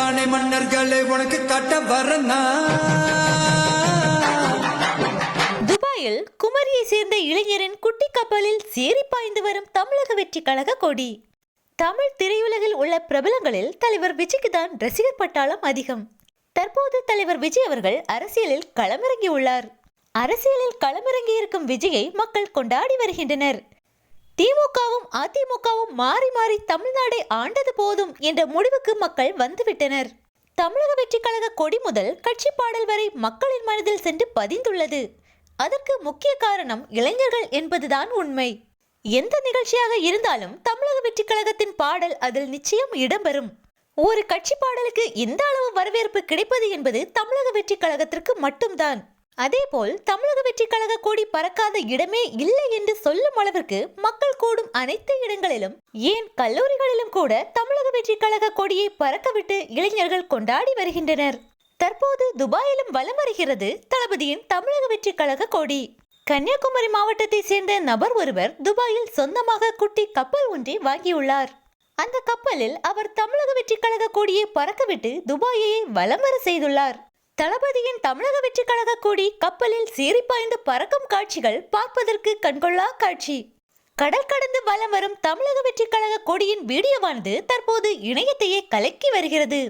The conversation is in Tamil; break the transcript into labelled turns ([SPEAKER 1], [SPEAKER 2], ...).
[SPEAKER 1] தானே மன்னர்களை உனக்கு காட்ட வரனா?
[SPEAKER 2] துபாயில் குமரியை சேர்ந்த இளைஞரின் குட்டி கப்பலில் சேரி பாய்ந்து வரும் தமிழக வெற்றி கழக கொடி. தமிழ் திரையுலகில் உள்ள பிரபலங்களில் தலைவர் விஜய்க்கு தான் ரசிகர் பட்டாளம் அதிகம். தற்போது தலைவர் விஜய் அவர்கள் அரசியலில் களமிறங்கி உள்ளார் அரசியலில் களமிறங்கி இருக்கும் விஜயை மக்கள் கொண்டாடி வருகின்றனர். திமுகவும் அதிமுகவும் மாறி மாறி தமிழ்நாடை ஆண்டது போதும் என்ற முடிவுக்கு மக்கள் வந்துவிட்டனர். தமிழக வெற்றி கழக கொடி முதல் கட்சி பாடல் வரை மக்களின் மனதில் சென்று பதிந்துள்ளது. அதற்கு முக்கிய காரணம் இளைஞர்கள் என்பதுதான் உண்மை. எந்த நிகழ்ச்சியாக இருந்தாலும் தமிழக வெற்றி கழகத்தின் பாடல் அதில் நிச்சயம் இடம்பெறும். ஒரு கட்சி பாடலுக்கு இந்த அளவு வரவேற்பு கிடைப்பது என்பது தமிழக வெற்றி கழகத்திற்கு மட்டும்தான். அதேபோல் தமிழக வெற்றி கழக கொடி பறக்காத இடமே இல்லை என்று சொல்லும் அளவிற்கு மக்கள் கூடும் அனைத்து இடங்களிலும் ஏன் கல்லூரிகளிலும் கூட தமிழக வெற்றி கழக கொடியை பறக்கவிட்டு இளைஞர்கள் கொண்டாடி வருகின்றனர். தற்போது துபாயிலும் வலம் வருகிறது தளபதியின் தமிழக வெற்றி கழக கொடி. கன்னியாகுமரி மாவட்டத்தை சேர்ந்த நபர் ஒருவர் துபாயில் சொந்தமாக குட்டி கப்பல் ஒன்றை வாங்கியுள்ளார். அந்த கப்பலில் அவர் தமிழக வெற்றி கழக கொடியை பறக்கவிட்டு துபாயை வலம் வர செய்துள்ளார். தளபதியின் தமிழக வெற்றி கழக கொடி கப்பலில் சீறி பாய்ந்து பறக்கும் காட்சிகள் பார்ப்பதற்கு கண்கொள்ளா காட்சி. கடல் கடந்து வலம் வரும் தமிழக வெற்றி கழக கொடியின் வீடியோவானது தற்போது இணையத்தையே கலக்கி வருகிறது.